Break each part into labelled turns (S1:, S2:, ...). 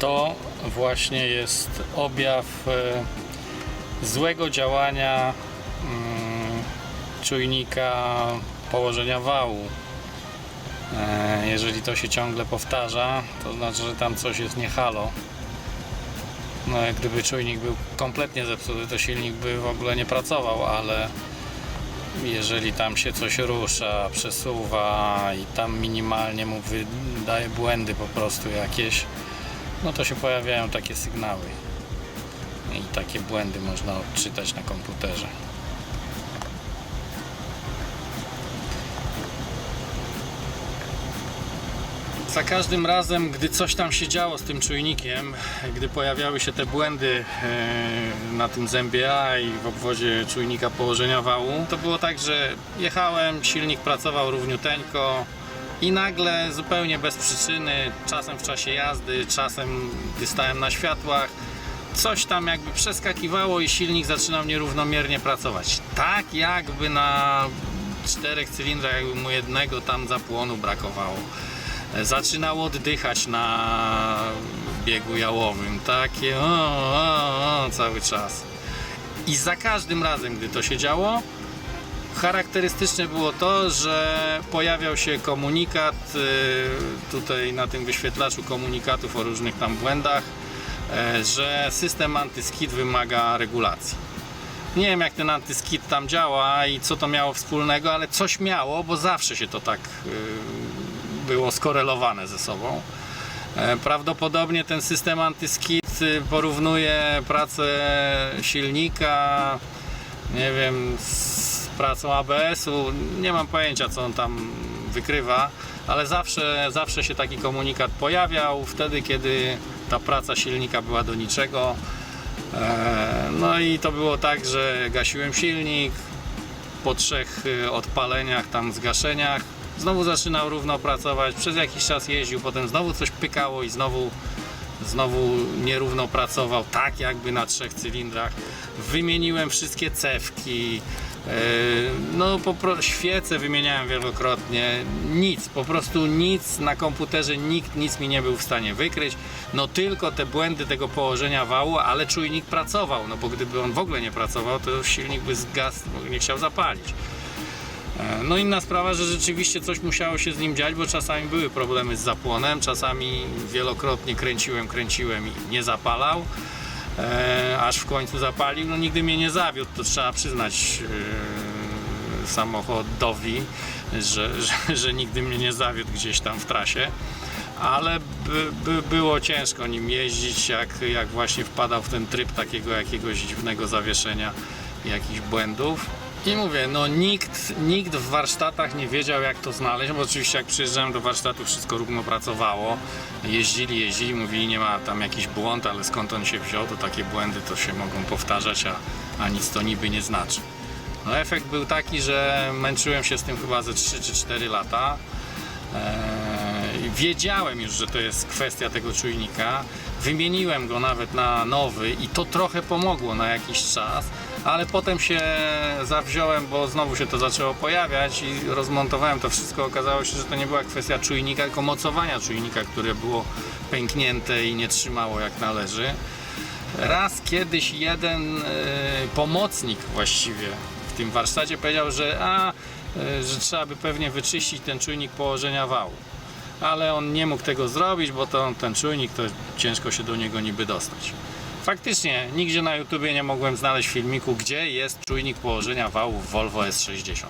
S1: To właśnie jest objaw e, złego działania mm, czujnika położenia wału. E, Jeżeli to się ciągle powtarza, to znaczy, że tam coś jest nie halo. No, jak gdyby czujnik był kompletnie zepsuty, to silnik by w ogóle nie pracował, ale jeżeli tam się coś rusza, przesuwa i tam minimalnie mu wydaje błędy po prostu jakieś, no to się pojawiają takie sygnały. I takie błędy można odczytać na komputerze. Za każdym razem, gdy coś tam się działo z tym czujnikiem, gdy pojawiały się te błędy e, na tym zębie A i w obwodzie czujnika położenia wału, to było tak, że jechałem, silnik pracował równiuteńko i nagle zupełnie bez przyczyny, czasem w czasie jazdy, czasem gdy stałem na światłach, coś tam jakby przeskakiwało i silnik zaczynał nierównomiernie pracować. Tak jakby na czterech cylindrach, jakby mu jednego tam zapłonu brakowało zaczynało oddychać na biegu jałowym. Takie o, o, o, cały czas. I za każdym razem, gdy to się działo, charakterystyczne było to, że pojawiał się komunikat y, tutaj na tym wyświetlaczu komunikatów o różnych tam błędach, e, że system antyskid wymaga regulacji. Nie wiem jak ten antyskid tam działa i co to miało wspólnego, ale coś miało, bo zawsze się to tak y, było skorelowane ze sobą. E, Prawdopodobnie ten system antyskid y, porównuje pracę silnika, nie wiem, z pracą ABS-u. Nie mam pojęcia, co on tam wykrywa, ale zawsze, zawsze się taki komunikat pojawiał wtedy, kiedy ta praca silnika była do niczego. E, No i to było tak, że gasiłem silnik, po trzech y, odpaleniach, tam zgaszeniach, znowu zaczynał równo pracować, przez jakiś czas jeździł, potem znowu coś pykało i znowu, znowu nierówno pracował, tak jakby na trzech cylindrach. Wymieniłem wszystkie cewki, yy, no po świece wymieniałem wielokrotnie, nic, po prostu nic na komputerze, nikt nic mi nie był w stanie wykryć, no tylko te błędy tego położenia wału, ale czujnik pracował, no bo gdyby on w ogóle nie pracował, to silnik by zgasł, nie chciał zapalić. E, No inna sprawa, że rzeczywiście coś musiało się z nim dziać, bo czasami były problemy z zapłonem, czasami wielokrotnie kręciłem, kręciłem i nie zapalał, e, aż w końcu zapalił. No nigdy mnie nie zawiódł, to trzeba przyznać e, samochodowi, że, że, że nigdy mnie nie zawiódł gdzieś tam w trasie. Ale by, by było ciężko nim jeździć, jak, jak właśnie wpadał w ten tryb takiego jakiegoś dziwnego zawieszenia, jakichś błędów. I mówię, no nikt, nikt w warsztatach nie wiedział jak to znaleźć, bo oczywiście jak przyjeżdżałem do warsztatu wszystko równo pracowało, jeździli, jeździli, mówili nie ma tam jakiś błąd, ale skąd on się wziął, to takie błędy to się mogą powtarzać, a, a nic to niby nie znaczy. No efekt był taki, że męczyłem się z tym chyba ze 3 czy 4 lata. Eee, wiedziałem już, że to jest kwestia tego czujnika. Wymieniłem go nawet na nowy i to trochę pomogło na jakiś czas, ale potem się zawziąłem, bo znowu się to zaczęło pojawiać i rozmontowałem to wszystko. Okazało się, że to nie była kwestia czujnika, tylko mocowania czujnika, które było pęknięte i nie trzymało jak należy. Raz kiedyś jeden e, pomocnik właściwie w tym warsztacie powiedział, że, a, e, że trzeba by pewnie wyczyścić ten czujnik położenia wału. Ale on nie mógł tego zrobić, bo to ten czujnik to ciężko się do niego niby dostać. Faktycznie nigdzie na YouTubie nie mogłem znaleźć filmiku, gdzie jest czujnik położenia wału w Volvo S60.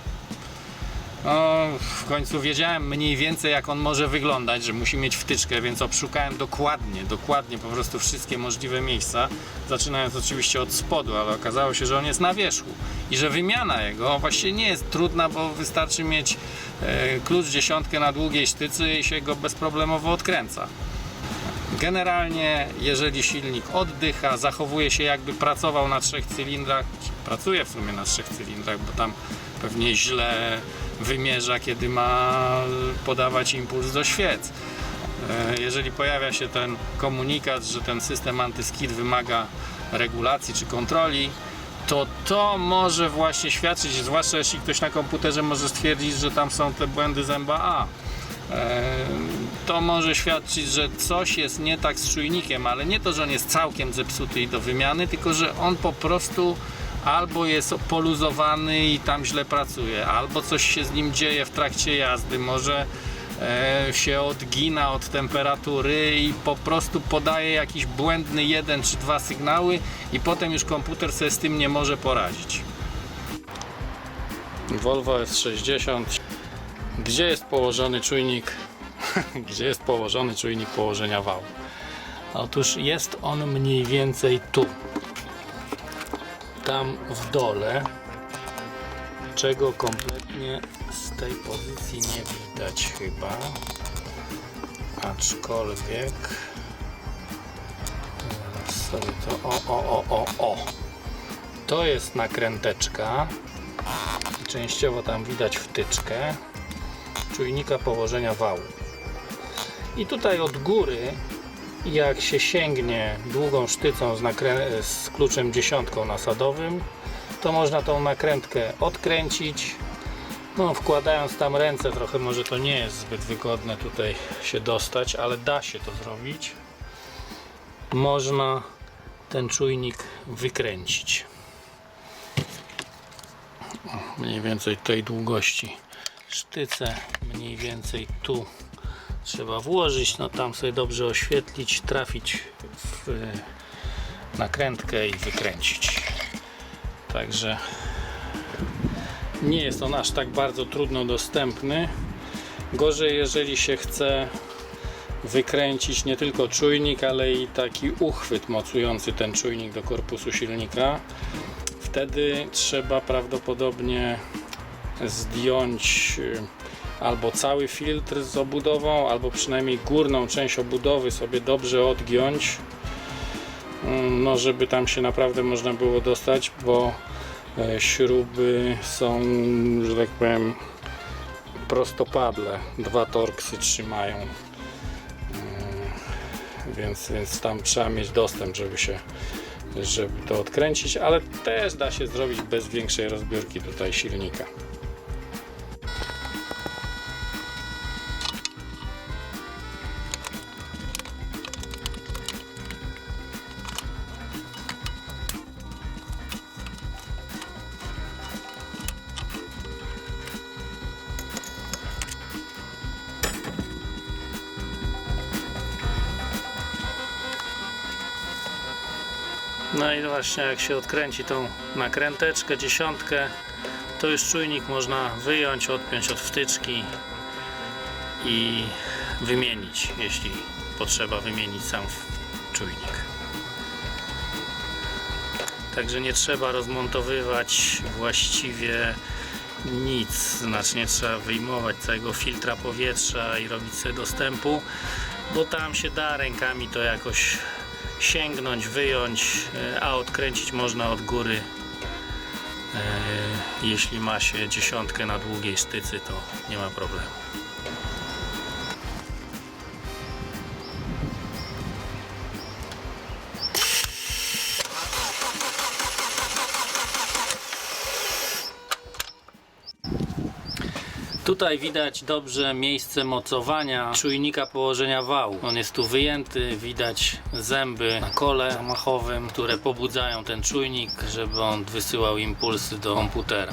S1: No, w końcu wiedziałem mniej więcej jak on może wyglądać, że musi mieć wtyczkę, więc obszukałem dokładnie, dokładnie po prostu wszystkie możliwe miejsca, zaczynając oczywiście od spodu, ale okazało się, że on jest na wierzchu i że wymiana jego właściwie nie jest trudna, bo wystarczy mieć e, klucz dziesiątkę na długiej sztycy i się go bezproblemowo odkręca. Generalnie, jeżeli silnik oddycha, zachowuje się jakby pracował na trzech cylindrach, pracuje w sumie na trzech cylindrach, bo tam pewnie źle wymierza, kiedy ma podawać impuls do świec. E, Jeżeli pojawia się ten komunikat, że ten system antyskid wymaga regulacji czy kontroli, to to może właśnie świadczyć, zwłaszcza jeśli ktoś na komputerze może stwierdzić, że tam są te błędy zęba A. to może świadczyć, że coś jest nie tak z czujnikiem, ale nie to, że on jest całkiem zepsuty i do wymiany, tylko że on po prostu albo jest poluzowany i tam źle pracuje, albo coś się z nim dzieje w trakcie jazdy, może e, się odgina od temperatury i po prostu podaje jakiś błędny jeden czy dwa sygnały i potem już komputer sobie z tym nie może poradzić. Volvo S60 gdzie jest położony czujnik? Gdzie jest położony czujnik położenia wału? Otóż jest on mniej więcej tu. Tam w dole. Czego kompletnie z tej pozycji nie widać chyba. Aczkolwiek teraz sobie to o o o o o. To jest nakręteczka. Częściowo tam widać wtyczkę czujnika położenia wału. I tutaj od góry jak się sięgnie długą sztycą z, z kluczem dziesiątką nasadowym to można tą nakrętkę odkręcić. No wkładając tam ręce trochę może to nie jest zbyt wygodne tutaj się dostać ale da się to zrobić. Można ten czujnik wykręcić. Mniej więcej tej długości sztyce mniej więcej tu trzeba włożyć. No tam sobie dobrze oświetlić trafić w nakrętkę i wykręcić. Także nie jest on aż tak bardzo trudno dostępny. Gorzej jeżeli się chce wykręcić nie tylko czujnik ale i taki uchwyt mocujący ten czujnik do korpusu silnika. Wtedy trzeba prawdopodobnie zdjąć y, albo cały filtr z obudową, albo przynajmniej górną część obudowy sobie dobrze odgiąć, Mm, no żeby tam się naprawdę można było dostać, bo e, śruby są, że tak powiem, prostopadle. Dwa torksy trzymają, Mm, więc, więc tam trzeba mieć dostęp, żeby się żeby to odkręcić, ale też da się zrobić bez większej rozbiórki tutaj silnika. No i właśnie jak się odkręci tą nakręteczkę, dziesiątkę, to już czujnik można wyjąć, odpiąć od wtyczki i wymienić, jeśli potrzeba wymienić sam czujnik. Także nie trzeba rozmontowywać właściwie nic, znaczy nie trzeba wyjmować całego filtra powietrza i robić sobie dostępu, bo tam się da rękami to jakoś sięgnąć, wyjąć, e, a odkręcić można od góry. E, Jeśli ma się dziesiątkę na długiej sztycy, to nie ma problemu. Tutaj widać dobrze miejsce mocowania czujnika położenia wału. On jest tu wyjęty, widać zęby na kole zamachowym, które pobudzają ten czujnik, żeby on wysyłał impulsy do komputera.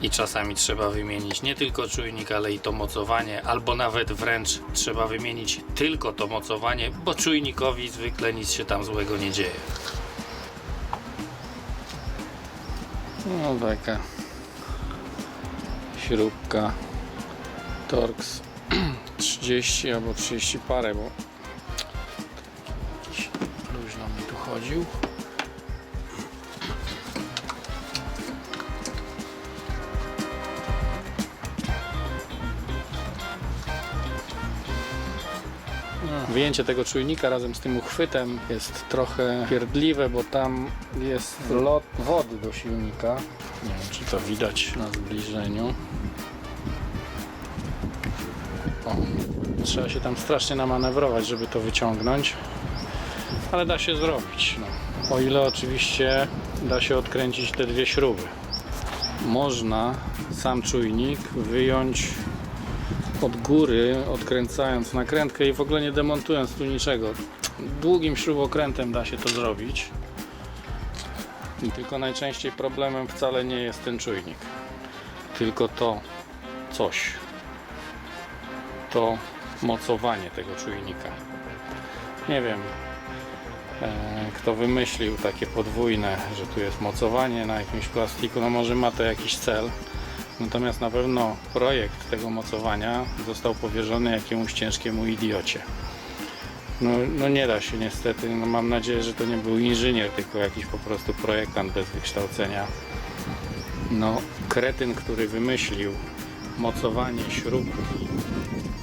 S1: I czasami trzeba wymienić nie tylko czujnik, ale i to mocowanie, albo nawet wręcz trzeba wymienić tylko to mocowanie, bo czujnikowi zwykle nic się tam złego nie dzieje. No taka śrubka Torx 30 albo 30 parę, bo jakiś luźno mi tu chodził. Wyjęcie tego czujnika razem z tym uchwytem jest trochę pierdliwe, bo tam jest lot wody do silnika. Nie wiem, czy to widać na zbliżeniu. Trzeba się tam strasznie namanewrować, żeby to wyciągnąć, ale da się zrobić. No. O ile oczywiście da się odkręcić te dwie śruby. Można sam czujnik wyjąć od góry, odkręcając nakrętkę i w ogóle nie demontując tu niczego. Długim śrubokrętem da się to zrobić. Tylko najczęściej problemem wcale nie jest ten czujnik, tylko to coś. To mocowanie tego czujnika. Nie wiem, e, kto wymyślił takie podwójne, że tu jest mocowanie na jakimś plastiku. No może ma to jakiś cel. Natomiast na pewno projekt tego mocowania został powierzony jakiemuś ciężkiemu idiocie. No, no nie da się niestety. No mam nadzieję, że to nie był inżynier, tylko jakiś po prostu projektant bez wykształcenia. No, kretyn, który wymyślił mocowanie śrubki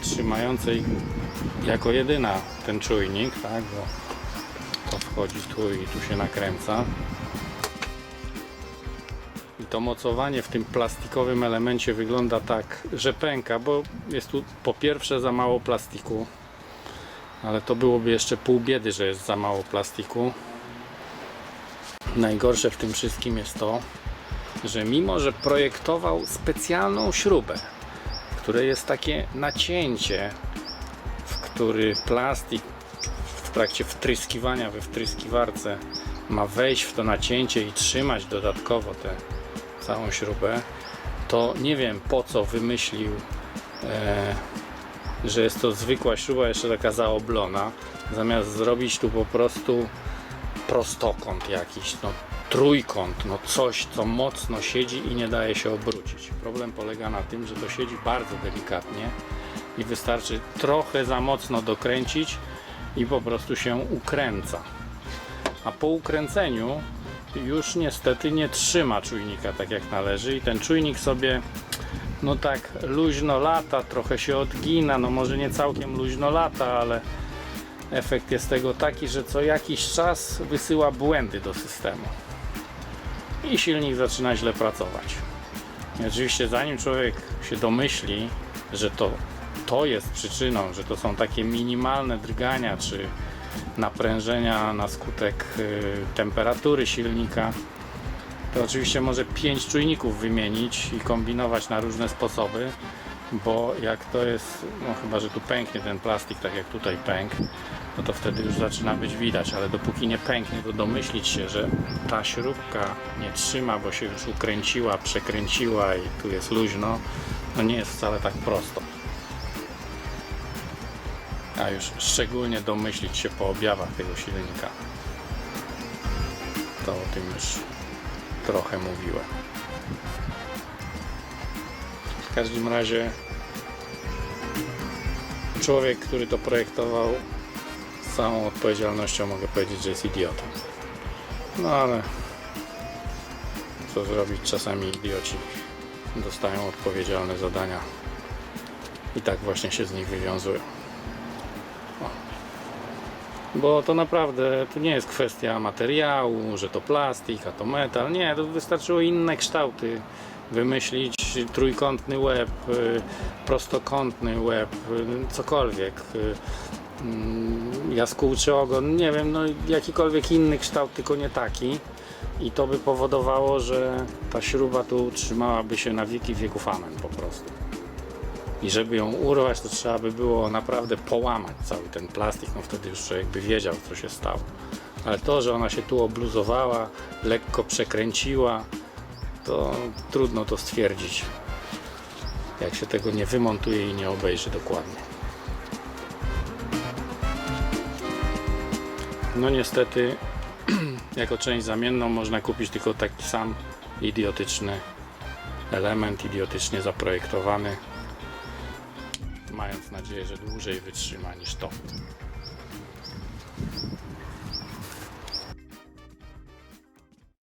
S1: trzymającej jako jedyna ten czujnik, tak, bo to wchodzi tu i tu się nakręca. I to mocowanie w tym plastikowym elemencie wygląda tak, że pęka, bo jest tu po pierwsze za mało plastiku, ale to byłoby jeszcze pół biedy, że jest za mało plastiku. Najgorsze w tym wszystkim jest to, że mimo, że projektował specjalną śrubę, w której jest takie nacięcie, w który plastik w trakcie wtryskiwania we wtryskiwarce ma wejść w to nacięcie i trzymać dodatkowo tę całą śrubę, to nie wiem po co wymyślił, e, że jest to zwykła śruba, jeszcze taka zaoblona, zamiast zrobić tu po prostu prostokąt jakiś, no trójkąt, no coś, co mocno siedzi i nie daje się obrócić. Problem polega na tym, że to siedzi bardzo delikatnie i wystarczy trochę za mocno dokręcić i po prostu się ukręca. A po ukręceniu już niestety nie trzyma czujnika tak jak należy i ten czujnik sobie no tak luźno lata, trochę się odgina, no może nie całkiem luźno lata, ale efekt jest tego taki, że co jakiś czas wysyła błędy do systemu i silnik zaczyna źle pracować. I oczywiście zanim człowiek się domyśli, że to, to jest przyczyną, że to są takie minimalne drgania czy naprężenia na skutek y, temperatury silnika, to oczywiście może pięć czujników wymienić i kombinować na różne sposoby, bo jak to jest, no chyba, że tu pęknie ten plastik, tak jak tutaj pękł, no to wtedy już zaczyna być widać, ale dopóki nie pęknie, to domyślić się, że ta śrubka nie trzyma, bo się już ukręciła, przekręciła i tu jest luźno, no nie jest wcale tak prosto. A już szczególnie domyślić się po objawach tego silnika. To o tym już trochę mówiłem. W każdym razie człowiek, który to projektował, z całą odpowiedzialnością mogę powiedzieć, że jest idiotą. No ale co zrobić? Czasami idioci dostają odpowiedzialne zadania i tak właśnie się z nich wywiązują. O. Bo to naprawdę tu nie jest kwestia materiału, że to plastik, a to metal. Nie, to wystarczyło inne kształty wymyślić trójkątny łeb, y, prostokątny łeb, y, cokolwiek. y, mm, Jaskółczy ogon, nie wiem, no jakikolwiek inny kształt, tylko nie taki. I to by powodowało, że ta śruba tu trzymałaby się na wieki wieków amen po prostu. I żeby ją urwać, to trzeba by było naprawdę połamać cały ten plastik, no wtedy już człowiek by wiedział, co się stało. Ale to, że ona się tu obluzowała, lekko przekręciła, to trudno to stwierdzić, jak się tego nie wymontuje i nie obejrzy dokładnie. No niestety, jako część zamienną można kupić tylko taki sam idiotyczny element, idiotycznie zaprojektowany, mając nadzieję, że dłużej wytrzyma niż to.